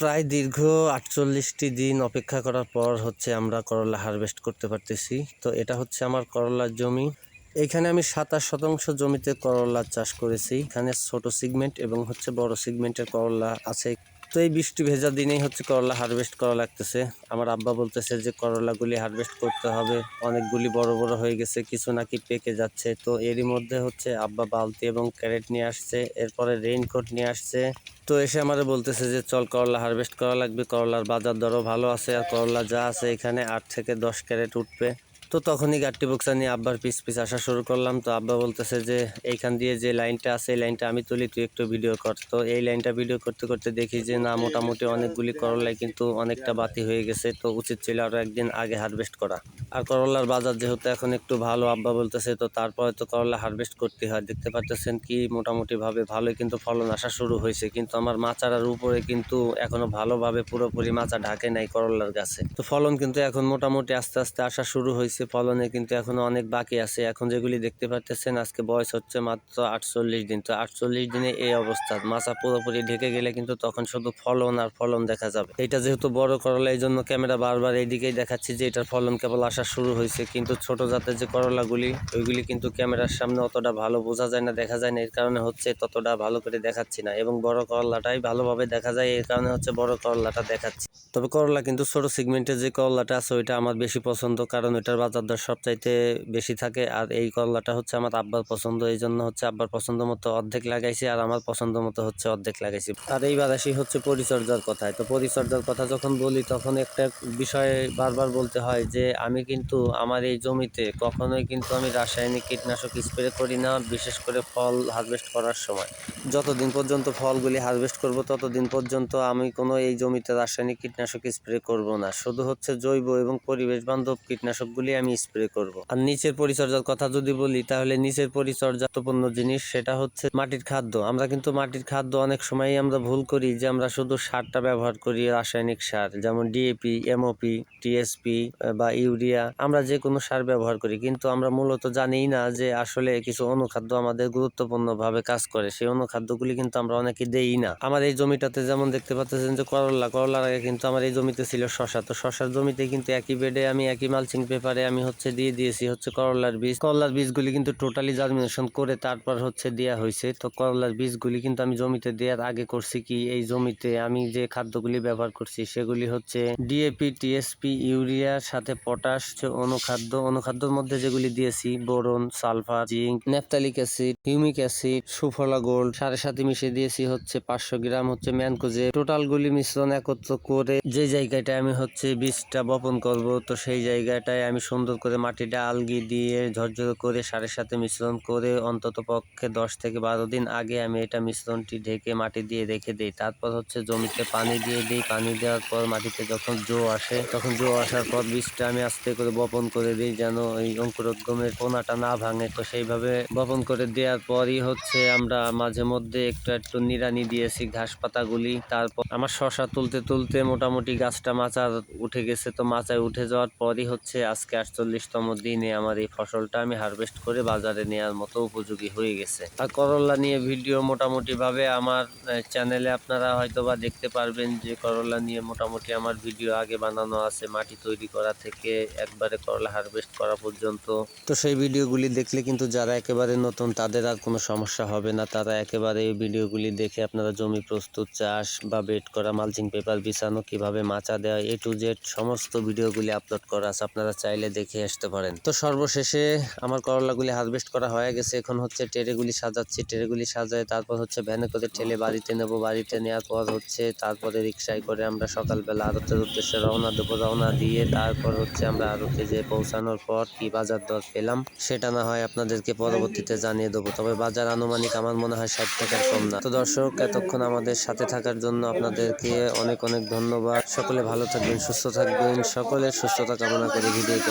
প্রায় দীর্ঘ আটচল্লিশটি দিন অপেক্ষা করার পর হচ্ছে আমরা করলা হারভেস্ট করতে পারতেছি। তো এটা হচ্ছে আমার করলার জমি। এখানে আমি সাতাশ শতাংশ জমিতে করলা চাষ করেছি। এখানে ছোট সিগমেন্ট এবং হচ্ছে বড় সিগমেন্টের করলা আছে। তো এই বৃষ্টি ভেজা দিনেই হচ্ছে করলা হারভেস্ট করা লাগতেছে। আমার আব্বা বলতেছে যে করলাগুলি হারভেস্ট করতে হবে। অনেকগুলি বড় বড় হয়ে গেছে, কিছু নাকি পেকে যাচ্ছে। তো এরই মধ্যে হচ্ছে আব্বা বালতি এবং ক্যারেট নিয়ে আসছে, এরপরে রেইনকোট নিয়ে আসছে। তো এসে আমারে বলতেছে যে, চল করলা হারভেস্ট করা লাগবে। করলার বাজার দরও ভালো আছে আর করলা যা আছে এখানে আট থেকে দশ ক্যারেট উঠবে। তো তখনই গাট্টি বক্সা নিয়ে আব্বার পিস পিস আসা শুরু করলাম। তো আব্বা বলতেছে যে, এইখান দিয়ে যে লাইনটা আছে, এই লাইনটা আমি তুলি, তুই একটু ভিডিও কর। তো এই লাইনটা ভিডিও করতে করতে দেখি যে, না, মোটামুটি অনেকগুলি করলাই কিন্তু অনেকটা বাতি হয়ে গেছে। তো উচিত ছিল আরও একদিন আগে হারভেস্ট করা। আর করলার বাজার যেহেতু এখন একটু ভালো, আব্বা বলতেছে, তো তারপরে তো করলা হারভেস্ট করতে হয়। দেখতে পাচ্ছেন কি মোটামুটি ভাবে ভালোই কিন্তু ফলন আসা শুরু হয়েছে। কিন্তু আমার মাচারার উপরে কিন্তু এখনও ভালোভাবে পুরোপুরি মাচা ঢাকে নাই করলার গাছে। তো ফলন কিন্তু এখন মোটামুটি আস্তে আস্তে আসা শুরু হয়েছে। ফলনে কিন্তু এখনও অনেক বাকি আছে। এখন যেগুলি দেখতে পাচ্ছেন আজকে বয়স হচ্ছে মাত্র আটচল্লিশ দিন। তো আটচল্লিশ দিনে এই অবস্থা মাচা পুরোপুরি ঢেকে গেলে কিন্তু তখন শুধু ফলন আর ফলন দেখা যাবে। এটা যেহেতু বড় করলা এই জন্য ক্যামেরা বারবার এইদিকেই দেখাচ্ছি যে এটার ফলন কেবল আসা শুরু হয়েছে। কিন্তু ছোট জাতের যে করলাগুলি, ওইগুলি কিন্তু ক্যামেরার সামনে অতটা ভালো বোঝা যায় না, দেখা যায় না। এর কারণে হচ্ছে ততটা ভালো করে দেখাচ্ছি না এবং বড় করলাটাই ভালোভাবে দেখা যায়। এর কারণে হচ্ছে বড় করলাটা দেখাচ্ছি। তবে করলা কিন্তু ছোট সিগমেন্টের যে করলাটা আছে, ওইটা আমার বেশি পছন্দ, কারণ ওইটার বাজার দর সবচাইতে বেশি থাকে। আর এই করলাটা হচ্ছে আমার আব্বার পছন্দ। এই জন্য হচ্ছে আব্বার পছন্দ মতো অর্ধেক লাগাইছি আর আমার পছন্দ মতো হচ্ছে অর্ধেক লাগাইছি। আর এইবার আসি হচ্ছে পরিচর্যার কথায় তো পরিচর্যার কথা যখন বলি, তখন একটা বিষয় বারবার বলতে হয় যে, আমি কিন্তু আমার এই জমিতে কখনোই কিন্তু আমি রাসায়নিক কীটনাশক স্প্রে করি না, বিশেষ করে ফল হারভেস্ট করার সময়। যতদিন পর্যন্ত ফলগুলি হারভেস্ট করব, ততদিন পর্যন্ত আমি কোনো এই জমিতে রাসায়নিক কীটনাশক স্প্রে করব না। শুধু হচ্ছে জৈব এবং পরিবেশ বান্ধব কীটনাশকগুলি আমি স্প্রে করব। আর নিচের পরিচর্যার কথা যদি বলি, তাহলে নিচের পরিচর্যাপূর্ণ জিনিস সেটা হচ্ছে মাটির খাদ্য। আমরা কিন্তু মাটির খাদ্য অনেক সময় আমরা ভুল করি যে আমরা শুধু সারটা ব্যবহার করি, রাসায়নিক সার, যেমন ডিএপি এমওপি টিএসপি বা ইউরিয়া। আমরা যে কোনো সার ব্যবহার করি, কিন্তু আমরা মূলত জানিই না যে আসলে কিছু অনুখাদ্য আমাদের গুরুত্বপূর্ণভাবে কাজ করে। সেই অনুখাদ্যগুলি কিন্তু আমরা অনেকে দেই না। আমার এই জমিটাতে যেমন দেখতে পাচ্ছেন যে করলা, করলার আগে কিন্তু আমার এই জমিতে ছিল শশা। তো শশার জমিতে কিন্তু একই বেডে আমি একই মালচিং পেপারে আমি হচ্ছে দিয়ে দিয়েছি হচ্ছে করলার বীজ। করলার বীজগুলি কিন্তু টোটালি জার্মিনেশন করে তারপর হচ্ছে দেওয়া হয়েছে। তো করলার বীজগুলি কিন্তু আমি জমিতে দেওয়ার আগে করছি কি, এই জমিতে আমি যে খাদ্যগুলি ব্যবহার করছি সেগুলি হচ্ছে ডিএপি টিএসপি ইউরিয়ার সাথে পটাশ অনুখাদ্য। অনুখাদ্যর মধ্যে যেগুলি দিয়েছি, boron, sulphur, zinc naphthalic acid, humic acid, Sufala gold, সাড়ে সাথে মিশিয়ে দিয়েছি হচ্ছে পাঁচশো গ্রাম হচ্ছে ম্যানকোজে। টোটাল গুলি মিশ্রণ একত্র করে যে জায়গাটায় আমি হচ্ছে বীজটা বপন করব, তো সেই জায়গাটায় আমি সুন্দর করে মাটিটা আলগি দিয়ে ঝরঝরে করে সারের সাথে মিশ্রণ করে অন্তত পক্ষে দশ থেকে বারো দিন আগে আমি এটা মিশ্রণটি ঢেকে মাটি দিয়ে রেখে দিই। তারপর হচ্ছে জমিতে পানি দিয়ে দিই। পানি দেওয়ার পর মাটিতে যখন জো আসে, তখন জো আসার পর বীজটা আমি আস্তে করে বপন করে দিই যেন এই অঙ্কুরোদ্গমের কোনাটা না ভাঙে। তো সেইভাবে বপন করে দেওয়ার পরই হচ্ছে আমরা মাঝে মধ্যে একটু একটু নিড়ানি দিয়েছি ঘাস পাতাগুলি। তারপর আমার শশা তুলতে তুলতে মোটামুটি গাছটা মাচার উঠে গেছে। তো মাচায় উঠে যাওয়ার পরই হচ্ছে আজকে আটচল্লিশতম দিনে আমার এই ফসলটা আমি হারভেস্ট করে বাজারে নেওয়ার মতো উপযোগী হয়ে গেছে। আর করলা নিয়ে ভিডিও মোটামুটি ভাবে আমার চ্যানেলে আপনারা হয়তো বা দেখতে পারবেন যে করলা নিয়ে মোটামুটি আমার ভিডিও আগে বানানো আছে মাটি তৈরি করা থেকে একবারে করলা হারভেস্ট করা পর্যন্ত। তো সেই ভিডিওগুলি দেখলে কিন্তু যারা একেবারে নতুন তাদের আর কোনো সমস্যা হবে না। তারা একেবারে এই ভিডিওগুলি দেখে আপনারা জমি প্রস্তুত, চাষ বা বেড করা মালচিং পেপার বিছানো, কীভাবে মাচা দেওয়া এ টু জেড সমস্ত ভিডিওগুলি আপলোড করা আছে। আপনারা চাইলে দেখে আসতে পারেন। তো সর্বশেষে আমার করলাগুলি হারভেস্ট করা হয়ে গেছে। এখন হচ্ছে টেরেগুলি সাজাচ্ছি। টেরেগুলি সাজায় তারপর হচ্ছে ভ্যানে করে ঠেলে বাড়িতে নেব। বাড়িতে নেওয়ার পর হচ্ছে তারপরে রিক্সায় করে আমরা সকালবেলা আরতের উদ্দেশ্যে রওনা দেবো। রওনা দিয়ে তারপর হচ্ছে আমরা আড়তে যে পৌঁছানোর পর কি বাজার দর পেলাম, সেটা না হয় আপনাদেরকে পরবর্তীতে জানিয়ে দেবো। তবে বাজার আনুমানিক আমার মনে হয় ষাট টাকার কম না। তো দর্শক, এতক্ষণ আমাদের সাথে থাকার জন্য আপনাদেরকে অনেক অনেক ধন্যবাদ। সকলে ভালো থাকবেন, সুস্থ থাকবেন। সকলের সুস্থতা কামনা করে ভিডিওটি